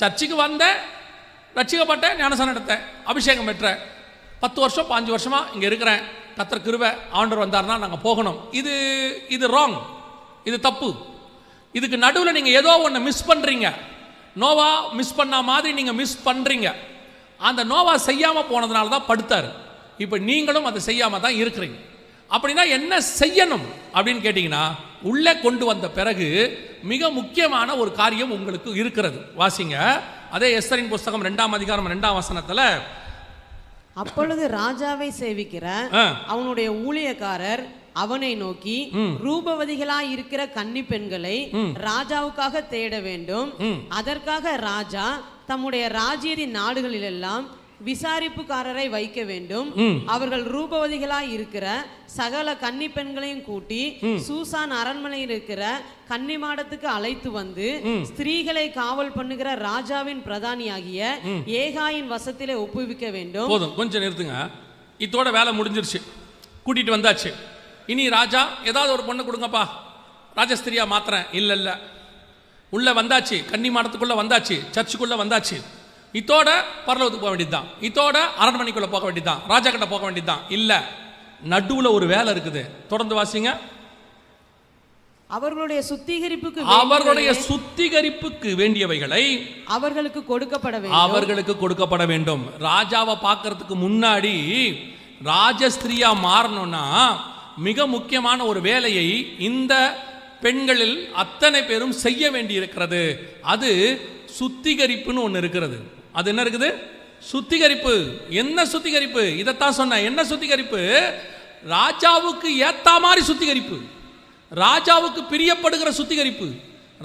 சர்ச்சுக்கு வந்தேன் ரட்சிக்கப்பட்டேன் ஞானசானம் எடுத்தேன் அபிஷேகம் பெற்றேன் பத்து வருஷம் பாஞ்சு வருஷமாக இங்கே இருக்கிறேன். கத்தர் கிருவை ஆண்டவர் வந்தார்னா நாங்கள் போகணும். இது இது ராங் இது தப்பு. இதுக்கு நடுவில் நீங்கள் ஏதோ ஒன்று மிஸ் பண்ணுறீங்க நோவா மிஸ் பண்ண மாதிரி நீங்கள் மிஸ் பண்ணுறீங்க அந்த நோவா செய்யாமல் போனதுனால தான் படுத்தார். இப்போ நீங்களும் அதை செய்யாமல் தான் இருக்கிறீங்க. அப்படின்னா என்ன செய்யணும் அப்படின்னு கேட்டிங்கன்னா உள்ளே கொண்டு வந்த பிறகு மிக முக்கியமான ஒரு காரியம் உங்களுக்கு இருக்கிறது. வாசிங்க. அதே எஸ்தரின் புஸ்தகம் ரெண்டாம் அதிகாரம் ரெண்டாம் வசனத்தில் அப்பொழுது ராஜாவை சேவிக்கிற. அவனுடைய ஊழியக்காரர் அவனை நோக்கி ரூபவதிகளாய் இருக்கிற கன்னி பெண்களை ராஜாவுக்காக தேட வேண்டும். அதற்காக ராஜா தம்முடைய ராஜ்யத்தின் நாடுகளிலெல்லாம் விசாரிப்புக்காரரை வைக்க வேண்டும். அவர்கள் ரூபவதிகளாய் இருக்கிற சகல கன்னி பெண்களையும் கூட்டி சூசான் அரண்மனையில் இருக்கிற கன்னி மாடத்துக்கு அழைத்து வந்து ஸ்திரீகளை காவல் பண்ணுகிற ராஜாவின் பிரதானியாகிய ஏகாயின் வசத்திலே ஒப்புவிக்க வேண்டும். போதும் கொஞ்சம் நிறுத்துங்க. இதோட வேலை முடிஞ்சிருச்சு. கூட்டிட்டு வந்தாச்சு. இனி ராஜா ஏதாவது ஒரு பொண்ணு கொடுங்கப்பா. ராஜஸ்திரியா மாத்திரேன். இல்லை இல்லை உள்ள வந்தாச்சு. கன்னி மாடத்துக்குள்ள வந்தாச்சு. சர்ச்சுக்குள்ள வந்தாச்சு. இதோட பரலோகத்துக்கு போக வேண்டியதுதான். இதோட அரண்மனைக்குள்ள போக வேண்டியதுதான். ராஜா கிட்ட போக வேண்டியதுதான். இல்ல நடுவுல ஒரு வேலை இருக்குது. தொடர்ந்து வாசிங்க. அவர்களுடைய சுத்திகரிப்புக்கு அவர்களுடைய சுத்திகரிப்புக்கு வேண்டியவைகளை அவர்களுக்கு கொடுக்கப்பட வேண்டும். அவர்களுக்கு கொடுக்கப்பட வேண்டும். ராஜாவை பார்க்கறதுக்கு முன்னாடி ராஜஸ்திரியா மாறணும்னா மிக முக்கியமான ஒரு வேலையை இந்த பெண்களில் அத்தனை பேரும் செய்ய வேண்டி இருக்கிறது அது சுத்திகரிப்புன்னு ஒன்று இருக்கிறது. அது என்ன இருக்குது? சுத்திகரிப்பு. என்ன சுத்திகரிப்பு? இதைத்தான் சொன்னேன். என்ன சுத்திகரிப்பு? ராஜாவுக்கு ஏத்த மாதிரி சுத்திகரிப்பு. ராஜாவுக்கு பிரியப்படுகிற சுத்திகரிப்பு.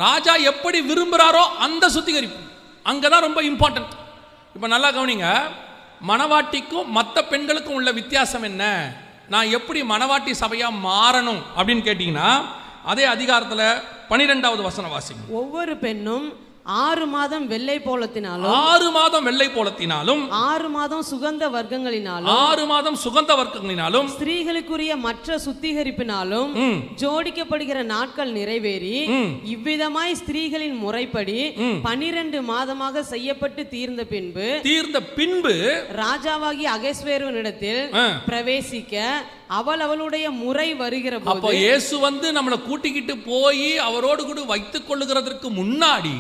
ராஜா எப்படி விரும்புகிறாரோ அந்த சுத்திகரிப்பு. அங்கே தான் ரொம்ப இம்பார்ட்டன்ட் இப்போ நல்லா கவனிங்க. மணவாட்டிக்கும் மற்ற பெண்களுக்கும் உள்ள வித்தியாசம் என்ன? நான் எப்படி மணவாட்டி சபையாக மாறணும் அப்படின்னு கேட்டிங்கன்னா அதே அதிகாரத்தில் பனிரெண்டாவது வசன வாசிங்க. ஒவ்வொரு பெண்ணும் ஆறு மாதம் வெள்ளை போலத்தினாலும் ஆறு மாதம் வெள்ளை போலத்தினாலும் ஆறு மாதம் சுகந்த வர்க்கங்களினாலும் ஆறு மாதம் சுகந்த வர்க்கங்களினாலும் ஸ்திரீகளுக்குரிய மற்ற சுத்திகரிப்பினாலும். ஜோடிக்கப்படுகிற நாட்கள் நிறைவேறி. இவ்விதமாய் ஸ்திரீகளின் முறைப்படி பனிரெண்டு மாதமாக செய்யப்பட்டு தீர்ந்த பின்பு தீர்ந்த பின்பு ராஜாவாகிய அகஸ்வேருவனிடத்தில். பிரவேசிக்க அவள் அவளுடைய முறை வருகிற அப்போ இயேசு வந்து நம்மளை கூட்டிக்கிட்டு போய் அவரோடு கூட வைத்துக் கொள்ளுகிறதற்கு முன்னாடி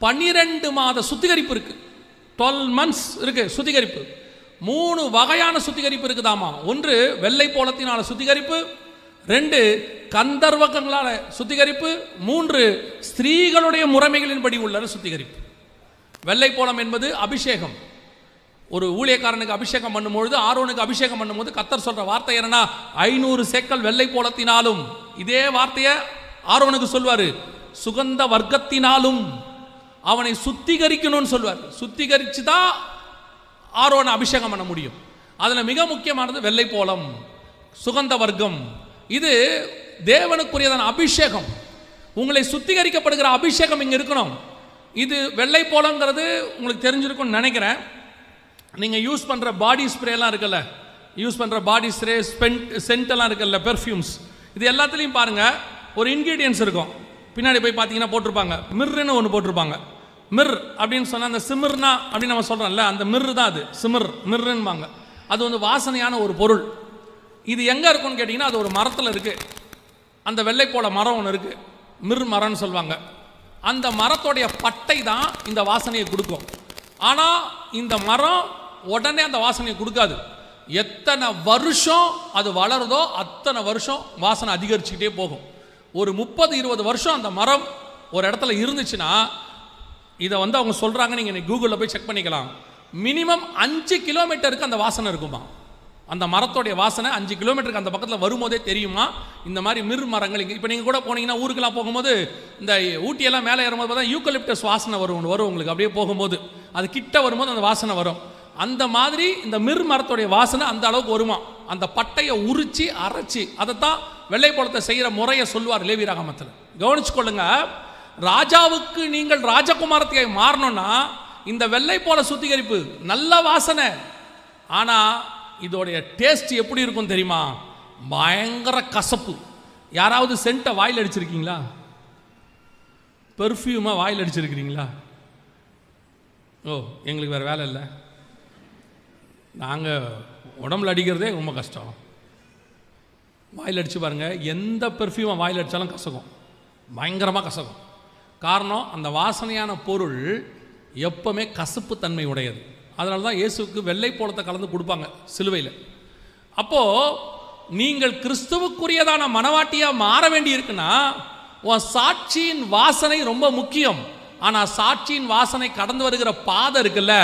பன்னிரெண்டு மாத சுத்திகரிப்பு இருக்கு. டுவெல் மந்த்ஸ் இருக்கு சுத்திகரிப்பு. மூணு வகையான சுத்திகரிப்பு இருக்குதாமா? ஒன்று வெள்ளை போலத்தினால சுத்திகரிப்பு. ரெண்டு கந்தர்வகங்களால சுத்திகரிப்பு. மூன்று ஸ்திரீகளுடைய முறைமைகளின்படி உள்ள சுத்திகரிப்பு. வெள்ளை போலம் என்பது அபிஷேகம். ஒரு ஊழியக்காரனுக்கு அபிஷேகம் பண்ணும்பொழுது ஆரோனுக்கு அபிஷேகம் பண்ணும்போது கத்தர் சொல்ற வார்த்தை என்னன்னா ஐநூறு சேக்கல் வெள்ளை போலத்தினாலும். இதே வார்த்தையை ஆரோனுக்கு சொல்வாரு. சுகந்த வர்க்கத்தினாலும். அவனை சுத்திகரிக்கணும்னு சொல்வார் சுத்திகரிச்சு தான் ஆரோனை அபிஷேகம் பண்ண முடியும். அதில் மிக முக்கியமானது வெள்ளை போலம் சுகந்த வர்க்கம். இது தேவனுக்குரியதான அபிஷேகம். உங்களை சுத்திகரிக்கப்படுகிற அபிஷேகம் இங்கே இருக்கணும். இது வெள்ளை போலங்கிறது உங்களுக்கு தெரிஞ்சிருக்கும்னு நினைக்கிறேன். நீங்கள் யூஸ் பண்ணுற பாடி ஸ்ப்ரேலாம் இருக்குல்ல? யூஸ் பண்ணுற பாடி ஸ்ப்ரே ஸ்பென்ட் சென்டெல்லாம் இருக்குல்ல? பெர்ஃப்யூம்ஸ். இது எல்லாத்துலேயும் பாருங்கள் ஒரு இன்க்ரீடியன்ஸ் இருக்கும். பின்னாடி போய் பார்த்தீங்கன்னா போட்டிருப்பாங்க. மிர்ருன்னு ஒன்று போட்டிருப்பாங்க. மிர் அப்படின்னு சொன்னால் அந்த சிமிர்னா அப்படின்னு நம்ம சொல்கிறோம்ல அந்த மிர்ரு தான் அது. சிமிர் மிர்ன்பாங்க அது வந்து வாசனையான ஒரு பொருள். இது எங்கே இருக்கும்னு கேட்டிங்கன்னா அது ஒரு மரத்தில் இருக்குது அந்த வெள்ளை போல மரம் ஒன்று இருக்குது மிர் மரம்னு சொல்லுவாங்க. அந்த மரத்தோடைய பட்டை தான் இந்த வாசனையை கொடுக்கும். ஆனால் இந்த மரம் உடனே அந்த வாசனையை கொடுக்காது. எத்தனை வருஷம் அது வளருதோ அத்தனை வருஷம் வாசனை அதிகரிச்சுக்கிட்டே போகும். ஒரு முப்பது இருபது வருஷம் அந்த மரம் ஒரு இடத்துல இருந்துச்சுன்னா இதை வந்து அவங்க சொல்கிறாங்க நீங்கள் கூகுளில் போய் செக் பண்ணிக்கலாம். மினிமம் அஞ்சு கிலோமீட்டருக்கு அந்த வாசனை இருக்குமா? அந்த மரத்தோடைய வாசனை அஞ்சு கிலோமீட்டருக்கு அந்த பக்கத்தில் வரும்போதே தெரியுமா? இந்த மாதிரி மிர் மரங்கள் இங்கே இப்போ நீங்கள் கூட போனீங்கன்னா ஊருக்கெல்லாம் போகும்போது இந்த ஊட்டியெல்லாம் மேலே ஏறும்போது பார்த்தா யூக்கலிப்டஸ் வாசனை வரும் ஒன்று வரும் உங்களுக்கு. அப்படியே போகும்போது அது கிட்ட வரும்போது அந்த வாசனை வரும். அந்த மாதிரி இந்த மிர் மரத்தோடைய வாசனை அந்த அளவுக்கு வருமா? அந்த பட்டையை உரிச்சு அரைச்சி அதைத்தான் வெள்ளை போலத்தை செய்கிற முறையை சொல்லுவார் லேவி ராகமத்தில். கவனிச்சு கொள்ளுங்க ராஜாவுக்கு நீங்கள் ராஜகுமாரத்தை மாறணும்னா இந்த வெள்ளை போல சுத்திகரிப்பு நல்ல வாசனை. ஆனால் இதோடைய டேஸ்ட் எப்படி இருக்கும் தெரியுமா? பயங்கர கசப்பு. யாராவது சென்ட்டை வாயில் அடிச்சிருக்கீங்களா? பெர்ஃப்யூமாக வாயில் அடிச்சிருக்கிறீங்களா? ஓ எங்களுக்கு வேறு வேலை இல்லை. நாங்கள் உடம்புல அடிக்கிறதே ரொம்ப கஷ்டம். வாயில் அடித்து பாருங்கள் எந்த பெர்ஃப்யூமை வாயில் அடித்தாலும் கசக்கும். பயங்கரமாக கசக்கும். காரணம் அந்த வாசனையான பொருள் எப்போவுமே கசப்பு தன்மை உடையது. அதனால தான் இயேசுக்கு வெள்ளை போலத்தை கலந்து கொடுப்பாங்க சிலுவையில். அப்போது நீங்கள் கிறிஸ்துவுக்குரியதான மனவாட்டியாக மாற வேண்டி இருக்குன்னா உன் சாட்சியின் வாசனை ரொம்ப முக்கியம். ஆனால் சாட்சியின் வாசனை கடந்து வருகிற பாதை இருக்குல்ல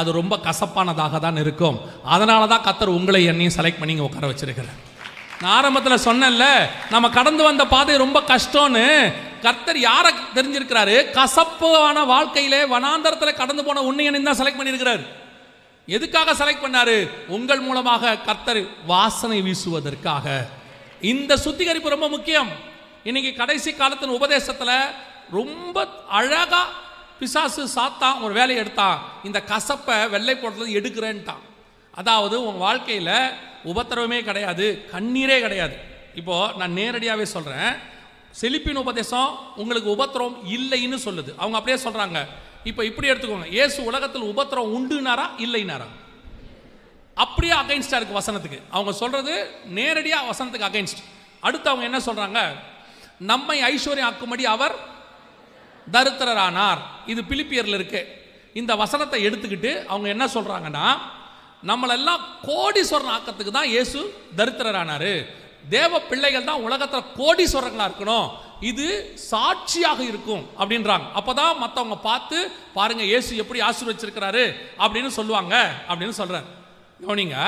அது ரொம்ப கசப்பானதாக தான் இருக்கும். அதனால தான் கத்தர் உங்களை என்னையும் செலக்ட் பண்ணி இங்கே உட்கார வச்சிருக்கிறேன் நான் ஆரம்பத்தில் சொன்னேன்ல நம்ம கடந்து வந்த பாதை ரொம்ப கஷ்டம்னு. கர்த்தர் யாரை தெரிஞ்சிருக்கிறாரு? கசப்பான வாழ்க்கையிலே வனாந்தரத்தில் கடந்து போன உன்னையனையும் தான் செலக்ட் பண்ணியிருக்கிறார். எதுக்காக செலக்ட் பண்ணாரு? உங்கள் மூலமாக கர்த்தர் வாசனை வீசுவதற்காக. இந்த சுத்திகரிப்பு ரொம்ப முக்கியம். இன்னைக்கு கடைசி காலத்தின் உபதேசத்தில் ரொம்ப அழகா பிசாசு சாத்தான் ஒரு வேலையை எடுத்தான். இந்த கசப்பை வெள்ளை போட்டது எடுக்கிறேன்ட்டான். அதாவது உன் வாழ்க்கையில் உபத்திரவமே கிடையாது கண்ணீரே கிடையாது. இப்போது நான் நேரடியாகவே சொல்கிறேன் செழிப்பின் உபதேசம் உங்களுக்கு உபத்திரம் இல்லைன்னு சொல்லுது. அவங்க அப்படியே சொல்கிறாங்க இப்போ இப்படி எடுத்துக்கோங்க. இயேசு உலகத்தில் உபத்திரம் உண்டுனாரா இல்லைனாரா? அப்படியே அகைன்ஸ்டாக இருக்குது வசனத்துக்கு. அவங்க சொல்கிறது நேரடியாக வசனத்துக்கு அகைன்ஸ்ட் அடுத்து அவங்க என்ன சொல்கிறாங்க நம்மை ஐஸ்வர்யம் ஆக்கும்படி அவர் தரித்திரரானார். இது பிலிப்பியரில் இருக்கு. இந்த வசனத்தை எடுத்துக்கிட்டு அவங்க என்ன சொல்கிறாங்கன்னா நம்மளெல்லாம் கோடீஸ்வரன் ஆக்கத்துக்கு தான் இயேசு தரித்திரரானாரு. தேவ பிள்ளைகள் தான் உலகத்தில் கோடீஸ்வரர்களாக இருக்கணும். இது சாட்சியாக இருக்கும் அப்படின்றாங்க. அப்பதான் மற்றவங்க பார்த்து பாருங்க இயேசு எப்படி ஆசீர்வச்சிருக்கிறாரு அப்படின்னு சொல்லுவாங்க அப்படின்னு சொல்றாரு. கவனிங்க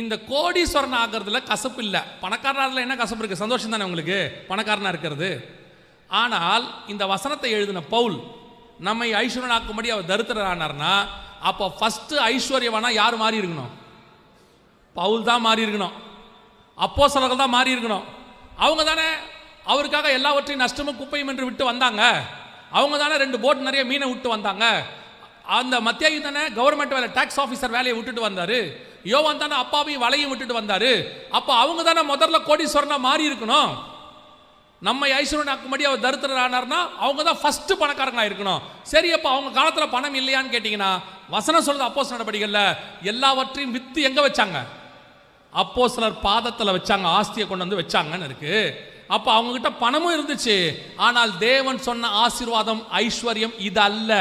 இந்த கோடீஸ்வரன் ஆகிறதுல கசப்பு இல்லை. பணக்காரனாரில் என்ன கசப்பு இருக்குது சந்தோஷம் தானே உங்களுக்கு? பணக்காரனாக இருக்கிறது. ஆனால் இந்த வசனத்தை எழுதின பவுல் நம்மை ஐஸ்வர்யனாக்கும்படி அவர் தரித்திரரானார்னா அப்போ ஃபஸ்ட்டு ஐஸ்வர்யவானா யார் மாறி இருக்கணும்? பவுல் தான் மாறி இருக்கணும். அப்போ தான் மாறி இருக்கணும். அவங்க தானே அவருக்காக எல்லாவற்றையும் நஷ்டமும் குப்பையும் என்று விட்டு வந்தாங்க. அவங்க தானே ரெண்டு போட் நிறைய மீனை விட்டு வந்தாங்க. அந்த மத்தியாயு தானே கவர்மெண்ட் வேலை டேக்ஸ் ஆஃபீஸர் வேலையை விட்டுட்டு வந்தாரு. யோவான் தானே அப்பாவையும் வலையும் விட்டுட்டு வந்தாரு. அப்போ அவங்க தானே முதல்ல கோடீஸ்வரனாக மாறி இருக்கணும். நம்ம ஐஸ்வர்யனாக்கும்படி அவர் தரித்திரர் ஆனார்னா அவங்க தான் ஃபஸ்ட்டு பணக்காரங்களாக இருக்கணும். சரி அப்போ அவங்க காலத்தில் பணம் இல்லையான்னு கேட்டிங்கன்னா வசனம் சொல்கிறது அப்போஸ் நடவடிக்கையில் எல்லாவற்றையும் வித்து எங்கே வச்சாங்க? அப்போ சிலர் பாதத்தில் வச்சாங்க ஆஸ்தியை கொண்டு வந்து வச்சாங்கன்னு இருக்கு. அப்போ அவங்கக்கிட்ட பணமும் இருந்துச்சு. ஆனால் தேவன் சொன்ன ஆசீர்வாதம் ஐஸ்வர்யம் இது அல்ல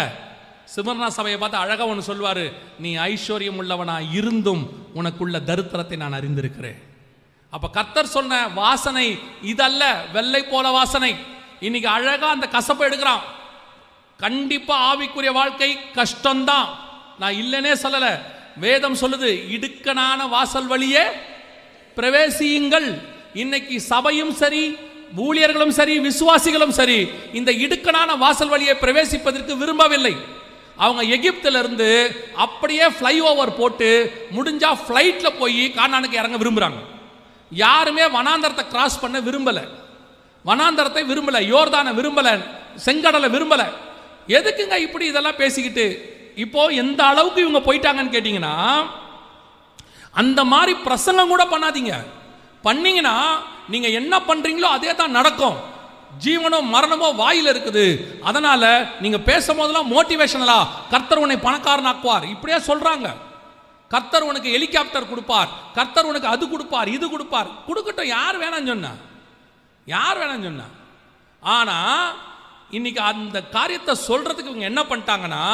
சிவர்ணா சபையை பார்த்து அழகாக ஒன்று சொல்வார் நீ ஐஸ்வர்யம் உள்ளவனா இருந்தும் உனக்குள்ள தரித்திரத்தை நான் அறிந்திருக்கிறேன். அப்ப கர்த்தர் சொன்ன வாசனை இதல்ல வெள்ளை போல வாசனை. இன்னைக்கு அழகா அந்த கசப்பை எடுக்கிறான். கண்டிப்பா ஆவிக்குரிய வாழ்க்கை கஷ்டம்தான். நான் இல்லைன்னே சொல்லல. வேதம் சொல்லுது இடுக்கனான வாசல் வழியே பிரவேசியுங்கள். இன்னைக்கு சபையும் சரி ஊழியர்களும் சரி விசுவாசிகளும் சரி இந்த இடுக்கனான வாசல் வழியை பிரவேசிப்பதற்கு விரும்பவில்லை. அவங்க எகிப்திலிருந்து அப்படியே ஃப்ளைஓவர் போட்டு முடிஞ்சா ஃப்ளைட்டில் போய் கானானுக்கு இறங்க விரும்புகிறாங்க யாருமே வனாந்தரத்தை கிராஸ் பண்ண விரும்பலை. வனாந்தரத்தை விரும்பல யோர்தானை விரும்பலை செங்கடலை விரும்பலை. எதுக்குங்க இப்படி இதெல்லாம் பேசிக்கிட்டு? இப்போ எந்த அளவுக்கு இவங்க போயிட்டாங்கன்னு கேட்டிங்கன்னா அந்த மாதிரி பிரசங்கம் கூட பண்ணாதீங்க. பண்ணீங்கன்னா நீங்கள் என்ன பண்ணுறீங்களோ அதே தான் நடக்கும். ஜீவனோ மரணமோ வாயில் இருக்குது. அதனால் நீங்கள் பேசும்போதெல்லாம் மோட்டிவேஷனலா கர்த்தர் உன்னை பணக்காரனாக்குவார். இப்படியே சொல்கிறாங்க கர்த்தர் உனக்கு ஹெலிகாப்டர் கொடுப்பார். கர்த்தர் உனக்கு அது கொடுப்பார் இது கொடுப்பார். கொடுக்கட்டும் யார் வேணாம்னு சொன்னா? யார் வேணாம்னு சொன்னா? ஆனால் இன்னைக்கு அந்த காரியத்தை சொல்றதுக்கு இவங்க என்ன பண்ணிட்டாங்கன்னா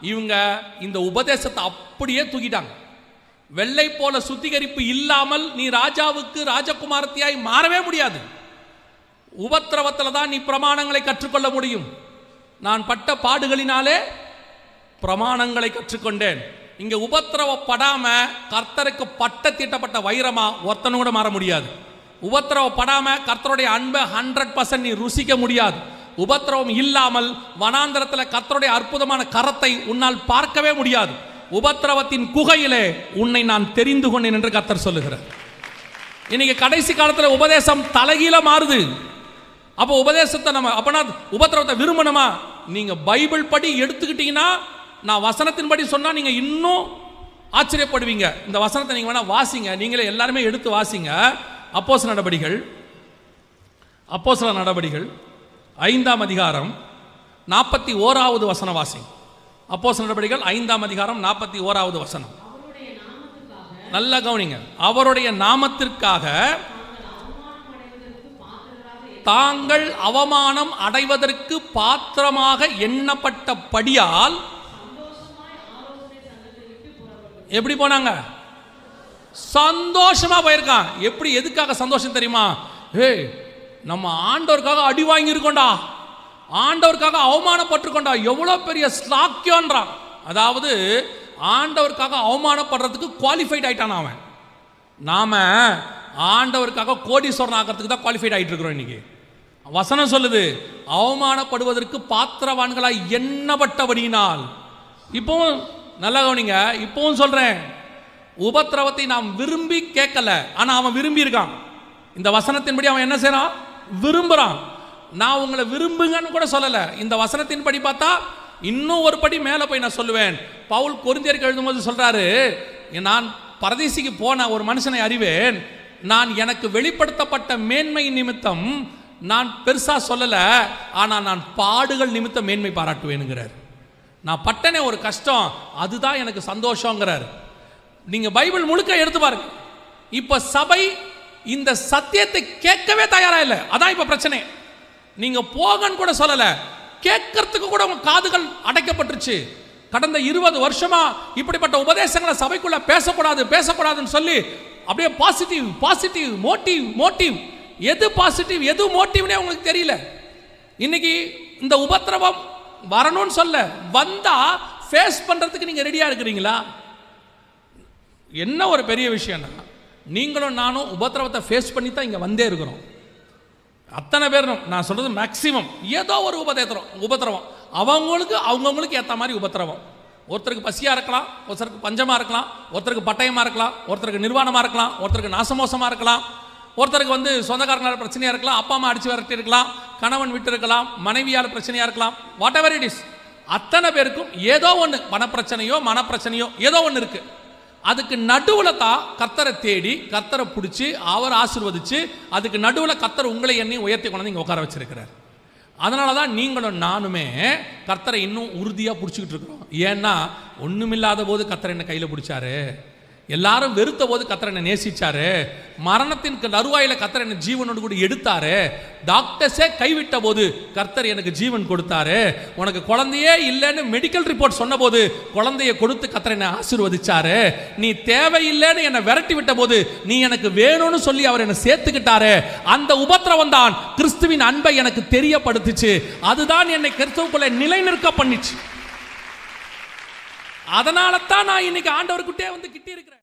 இவங்க இந்த உபதேசத்தை அப்படியே தூக்கிட்டாங்க. வெள்ளை போல சுத்திகரிப்பு இல்லாமல் நீ ராஜாவுக்கு ராஜகுமாரத்தியாய் மாறவே முடியாது. உபத்திரவத்தில் தான் நீ பிரமாணங்களை கற்றுக்கொள்ள முடியும். நான் பட்ட பாடுகளினாலே பிரமாணங்களை கற்றுக்கொண்டேன். இங்க உபத்திரவப்படாம கர்த்தருக்கு பட்ட தீட்டப்பட்ட வைரமா ஒருத்தனும் கூட மாற முடியாது. உபத்திரவப்படாம கர்த்தருடைய அன்பை ஹண்ட்ரட் பர்சன்ட் நீ ருசிக்க முடியாது. உபத்திரவம் இல்லாமல் வனாந்தரத்தில் கர்த்தருடைய அற்புதமான கரத்தை உன்னால் பார்க்கவே முடியாது. உபத்திரவத்தின் குகையிலே உன்னை நான் தெரிந்து கொண்டேன் என்று கர்த்தர் சொல்லுகிறார். இன்னைக்கு கடைசி காலத்தில் உபதேசம் தலைகீழ மாறுது. அப்போ உபதேசத்தை நம்ம அப்பனா உபத்திரவத்தை விரும்பணுமா? நீங்க பைபிள் படி எடுத்துக்கிட்டீங்கன்னா நான் வசனத்தின்படி சொன்னால் நீங்கள் இன்னும் ஆச்சரியப்படுவீங்க. இந்த வசனத்தை நீங்கள் வேணால் வாசிங்க. நீங்களே எல்லாருமே எடுத்து வாசிங்க. அப்போஸ் நடபடிகள் அப்போஸ்தல நடபடிகள் ஐந்தாம் அதிகாரம். நாற்பத்தி ஓராவது வசன வாசிங்க அப்போஸ் நடபடிகள் ஐந்தாம் அதிகாரம் நாற்பத்தி ஓராவது வசனம். நல்ல கவனிங்க. அவருடைய நாமத்திற்காக தாங்கள் அவமானம் அடைவதற்கு பாத்திரமாக எண்ணப்பட்டபடியால் எப்படி போனாங்க? சந்தோஷமா போயிருக்கான். எப்படி எதுக்காக சந்தோஷம் தெரியுமா? ஏய் நம்ம ஆண்டவருக்காக அடி வாங்கியிருக்கோண்டா ஆண்டவருக்காக அவமானப்பட்டிருக்கோண்டா எவ்வளோ பெரிய ஸ்லாக்கியோன்றான் அதாவது ஆண்டவருக்காக அவமானப்படுறதுக்கு குவாலிஃபைட் ஆயிட்டான் அவன். நாம் ஆண்டவருக்காக கோடீஸ்வரன் ஆகிறதுக்கு தான் குவாலிஃபைட் ஆயிட்டு இருக்கிறோம் இன்றைக்கி வசனம் சொல்லுது அவமானப்படுவதற்கு பாத்திரவான்களாய் எண்ணப்பட்டபடியினால். இப்போவும் நல்லா கவனிங்க. இப்பவும் சொல்றேன். உபத்திரவத்தை நாம் விரும்பி கேட்கல. ஆனா அவன் விரும்பி இருக்கான். இந்த வசனத்தின்படி அவன் என்ன செய்கிறான் விரும்புறான். நான் உங்களை விரும்புங்கன்னு கூட சொல்லல. இந்த வசனத்தின்படி பார்த்தா இன்னும் ஒரு படி மேலே போய் நான் சொல்லுவேன். பவுல் கொரிந்தியருக்கு எழுதும்போது சொல்றாரு நான் பரதேசிக்கு போன ஒரு மனுஷனை அறிவேன். நான் எனக்கு வெளிப்படுத்தப்பட்ட மேன்மை நிமித்தம் நான் பெருசா சொல்லல. ஆனா நான் பாடுகள் நிமித்தம் மேன்மை பாராட்டுவேனுங்கிறார். நான் பட்டனே ஒரு கஷ்டம் அதுதான் எனக்கு சந்தோஷங்கிறார். நீங்கள் பைபிள் முழுக்க எடுத்து பாருங்க. இப்போ சபை இந்த சத்தியத்தை கேட்கவே தயாராக இல்லை. அதான் இப்போ பிரச்சனை. நீங்கள் போகன்னு கூட சொல்லலை. கேட்கறதுக்கு கூட உங்கள் காதுகள் அடைக்கப்பட்டுருச்சு. கடந்த இருபது வருஷமா இப்படிப்பட்ட உபதேசங்களை சபைக்குள்ள பேசக்கூடாது பேசக்கூடாதுன்னு சொல்லி அப்படியே பாசிட்டிவ் பாசிட்டிவ் மோட்டிவ் மோட்டிவ் எது பாசிட்டிவ் எது மோட்டிவ்னே உங்களுக்கு தெரியல. இன்னைக்கு இந்த உபத்திரவம் வரணும்னு சொல்ல. வந்தா ஃபேஸ் பண்றதுக்கு நீங்க ரெடியா இருக்கிறீங்களா? என்ன ஒரு பெரிய விஷயம்னா நீங்களும் நானும் உபத்திரவத்தை ஃபேஸ் பண்ணி தான் இங்கே வந்தே இருக்கிறோம். அத்தனை பேரும் நான் சொல்றது மேக்சிமம் ஏதோ ஒரு உபதேத்திரம் உபத்திரவம். அவங்களுக்கு அவங்கவுங்களுக்கு ஏற்ற மாதிரி உபத்திரவம். ஒருத்தருக்கு பசியாக இருக்கலாம் ஒருத்தருக்கு பஞ்சமாக இருக்கலாம் ஒருத்தருக்கு பட்டயமாக இருக்கலாம் ஒருத்தருக்கு நிர்வாணமாக இருக்கலாம் ஒருத்தருக்கு நாசமோசமாக இருக்கலாம். ஒருத்தருக்கு வந்து சொந்தக்காரங்களால் பிரச்சனையாக இருக்கலாம் அப்பா அம்மா அடிச்சு விரட்டி இருக்கலாம் கணவன் விட்டு இருக்கலாம் மனைவியால் பிரச்சனையாக இருக்கலாம் வாட் எவர் இட் இஸ் அத்தனை பேருக்கும் ஏதோ ஒன்று பணப்பிரச்சனையோ மனப்பிரச்சனையோ ஏதோ ஒன்று இருக்கு. அதுக்கு நடுவில் தான் கர்த்தரை தேடி கர்த்தரை பிடிச்சி அவர் ஆசிர்வதித்து அதுக்கு நடுவில் கர்த்தர் உங்களை எண்ணி உயர்த்தி கொண்டு இங்கே உட்கார வச்சிருக்கிறார். அதனால தான் நீங்களும் நானுமே கர்த்தரை இன்னும் உறுதியாக பிடிச்சிக்கிட்டு இருக்கிறோம். ஏன்னா ஒன்றுமில்லாத போது கத்தரை என்ன கையில் பிடிச்சாரு. எல்லாரும் வெறுத்த போது கத்திரனை நேசிச்சாரு. மரணத்தின் நறுவாயில கர்த்தர் என்னை ஜீவனோடு கூட எடுத்தாரு. டாக்டர்ஸே கைவிட்ட போது கர்த்தர் எனக்கு ஜீவன் கொடுத்தாரு. உனக்கு குழந்தையே இல்லைன்னு மெடிக்கல் ரிப்போர்ட் சொன்னபோது குழந்தைய கொடுத்து கர்த்தர் என்னை ஆசீர்வதிச்சாரு. நீ தேவையில்லைன்னு என்னை விரட்டி விட்ட போது நீ எனக்கு வேணும்னு சொல்லி அவர் என்னை சேர்த்துக்கிட்டாரு. அந்த உபத்திரவம் தான் கிறிஸ்துவின் அன்பை எனக்கு தெரியப்படுத்துச்சு. அதுதான் என்னை கிறிஸ்துவுக்குள்ள நிலைநிற்க பண்ணிச்சு. அதனால தான் நான் இன்னைக்கு ஆண்டவர்கிட்டே வந்து கிட்டி இருக்கிறேன்